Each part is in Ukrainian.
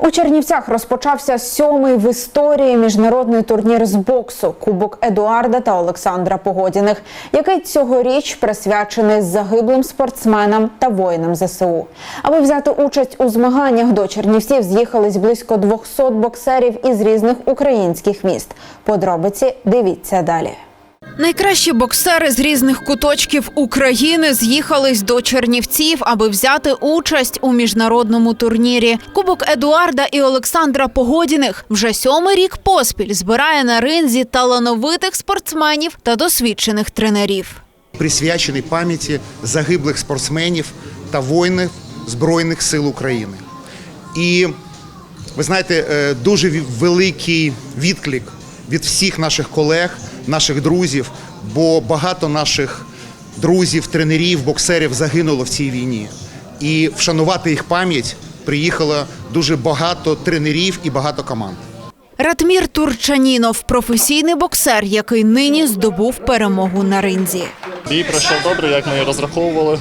У Чернівцях розпочався сьомий в історії міжнародний турнір з боксу Кубок Едуарда та Олександра Погодіних, який цьогоріч присвячений загиблим спортсменам та воїнам ЗСУ. Аби взяти участь у змаганнях до Чернівців з'їхались близько 200 боксерів із різних українських міст. Подробиці дивіться далі. Найкращі боксери з різних куточків України з'їхались до Чернівців, аби взяти участь у міжнародному турнірі. Кубок Едуарда і Олександра Погодіних вже сьомий рік поспіль збирає на ринзі талановитих спортсменів та досвідчених тренерів. присвячений пам'яті загиблих спортсменів та воїнів Збройних сил України. І ви знаєте, е, дуже великий відклик від всіх наших колег, наших друзів, бо багато наших друзів, тренерів, боксерів загинуло в цій війні. І вшанувати їх пам'ять приїхало дуже багато тренерів і багато команд. Ратмір Турчанінов професійний боксер, який нині здобув перемогу на ринзі. Бій пройшов добре, як ми і розраховували.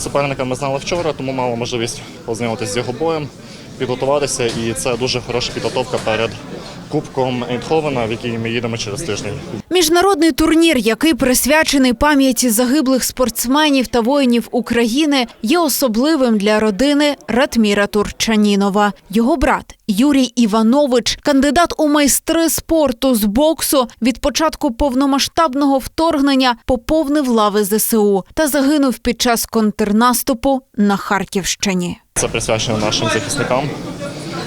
Суперника ми знали вчора, тому мали можливість познайомитися з його боєм, підготуватися, і це дуже хороша підготовка перед Кубком Ейнховена, в який ми їдемо через тиждень. Міжнародний турнір, який присвячений пам'яті загиблих спортсменів та воїнів України, є особливим для родини Ратміра Турчанінова. Його брат Юрій Іванович, кандидат у майстри спорту з боксу, від початку повномасштабного вторгнення поповнив лави ЗСУ та загинув під час контрнаступу на Харківщині. Це присвячено нашим захисникам,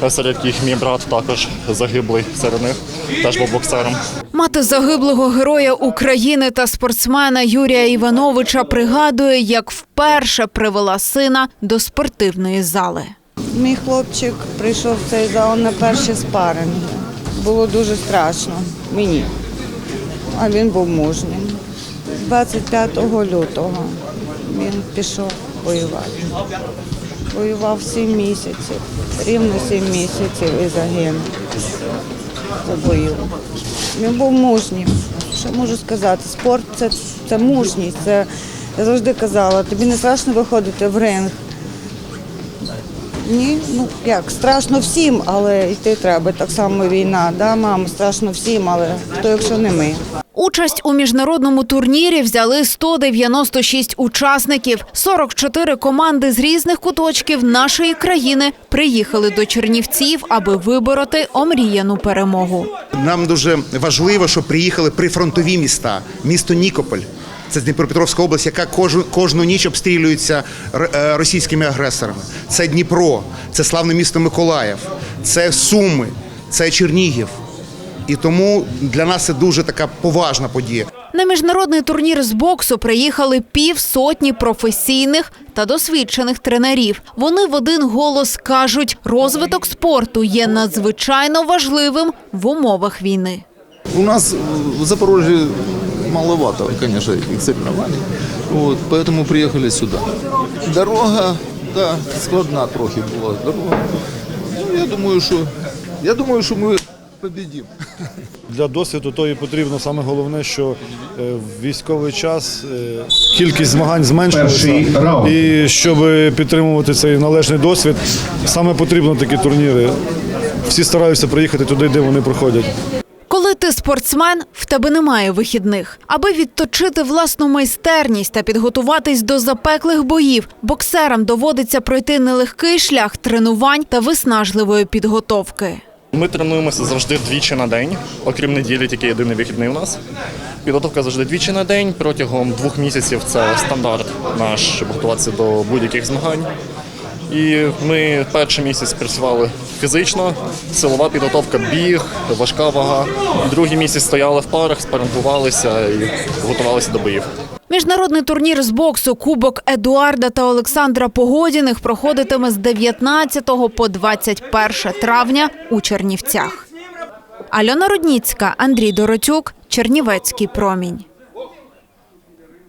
серед яких мій брат також загиблий серед них, теж був боксером. Мати загиблого героя України та спортсмена Юрія Івановича пригадує, як вперше привела сина до спортивної зали. Мій хлопчик прийшов в цей зал на перші спаринги. Було дуже страшно мені, а він був мужнім. 25 лютого він пішов воювати. Воював 7 місяців, рівно 7 місяців і загинув у бою. Він був мужнім. Що можу сказати? Спорт це, це мужність. Це, я завжди казала, тобі не страшно виходити в ринг. Ні, ну як страшно всім, але йти треба. Так само війна. Да, мам, страшно всім, але хто, якщо не ми. Участь у міжнародному турнірі взяли 196 учасників. 44 команди з різних куточків нашої країни приїхали до Чернівців, аби вибороти омріяну перемогу. Нам дуже важливо, що приїхали прифронтові міста, місто Нікополь. Це Дніпропетровська область, яка кожну, кожну ніч обстрілюється е, російськими агресорами. Це Дніпро, це славне місто Миколаїв, це Суми, це Чернігів. І тому для нас це дуже така поважна подія. На міжнародний турнір з боксу приїхали півсотні професійних та досвідчених тренерів. Вони в один голос кажуть, розвиток спорту є надзвичайно важливим в умовах війни. У нас в Запорожье маловато, конечно, их соревнований. Вот, поэтому приехали сюда. Дорога, да, складна трохи була дорога. Ну, я думаю, що я думаю, що ми победим. Для досвіду то і потрібно саме головне, що е, в військовий час е, кількість змагань зменшилася. І щоб підтримувати цей належний досвід, саме потрібно такі турніри. Всі стараються приїхати туди, де вони проходять. Коли ти спортсмен, в тебе немає вихідних. Аби відточити власну майстерність та підготуватись до запеклих боїв, боксерам доводиться пройти нелегкий шлях тренувань та виснажливої підготовки. Ми тренуємося завжди двічі на день, окрім неділі, тільки єдиний вихідний у нас. Підготовка завжди двічі на день. Протягом двох місяців це стандарт наш, щоб готуватися до будь-яких змагань. І ми перший місяць працювали фізично, силова підготовка, біг, важка вага. Другий місяць стояли в парах, спаринкувалися і готувалися до боїв. Міжнародний турнір з боксу Кубок Едуарда та Олександра Погодіних проходитиме з 19 по 21 травня у Чернівцях. Альона Рудніцька, Андрій Доротюк, Чернівецький промінь.